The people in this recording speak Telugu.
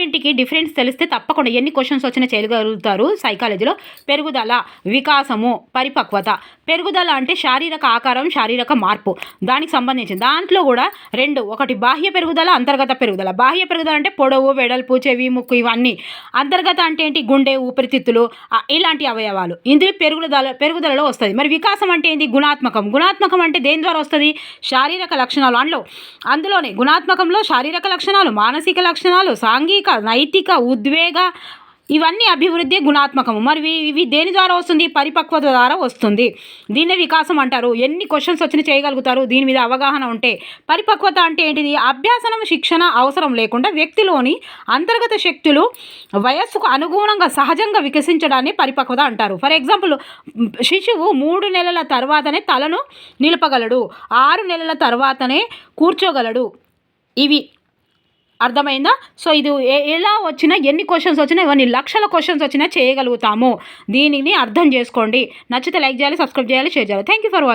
మూడింటికి డిఫరెన్స్ తెలిస్తే తప్పకుండా ఎన్ని క్వశ్చన్స్ వచ్చినా చేయగలుగుతారు సైకాలజీలో. పెరుగుదల వికాసము పరిపక్వత. పెరుగుదల అంటే శారీరక ఆకారం శారీరక మార్పు. దానికి సంబంధించి దాంట్లో కూడా రెండు. ఒకటి బాహ్య పెరుగుదల అంతర్గత పెరుగుదల. బాహ్య పెరుగుదల అంటే పొడవు వెడల్పు చెవి ముక్కు ఇవన్నీ. అంతర్గత అంటే ఏంటి? గుండె ఊపిరితిత్తులు ఇలాంటి అవయవాలు. ఇందులో పెరుగుదల పెరుగుదలలో వస్తుంది. మరి వికాసం అంటే ఏంటి గుణాత్మకం. గుణాత్మకం అంటే దేని ద్వారా వస్తుంది? శారీరక లక్షణాలు. అందులో అందులోనే గుణాత్మకంలో శారీరక లక్షణాలు మానసిక లక్షణాలు సాంఘిక నైతిక ఉద్వేగ ఇవన్నీ అభివృద్ధి గుణాత్మకము. మరి ఇవి- ఇవి దేని ద్వారా వస్తుంది? పరిపక్వత ద్వారా వస్తుంది. దీన్నే వికాసం అంటారు. ఎన్ని క్వశ్చన్స్ వచ్చినా చేయగలుగుతారు. దీని మీద అవగాహన ఉంటే పరిపక్వత అంటే ఏంటిది? అభ్యాసనం శిక్షణ అవసరం లేకుండా వ్యక్తిలోని అంతర్గత శక్తులు వయస్సుకు అనుగుణంగా సహజంగా వికసించడాన్ని పరిపక్వత అంటారు. ఫర్ ఎగ్జాంపుల్ శిశువు మూడు నెలల తర్వాతనే తలను నిలపగలడు. ఆరు నెలల తర్వాతనే కూర్చోగలడు. ఇవి అర్థమైందా? సో ఇది ఎలా వచ్చినా ఎన్ని క్వశ్చన్స్ వచ్చినా ఇవన్నీ లక్షల క్వశ్చన్స్ వచ్చినా చేయగలుగుతాము. దీనిని అర్థం చేసుకోండి. నచ్చితే లైక్ చేయాలి సబ్స్క్రైబ్ చేయాలి షేర్ చేయాలి. Thank you for watching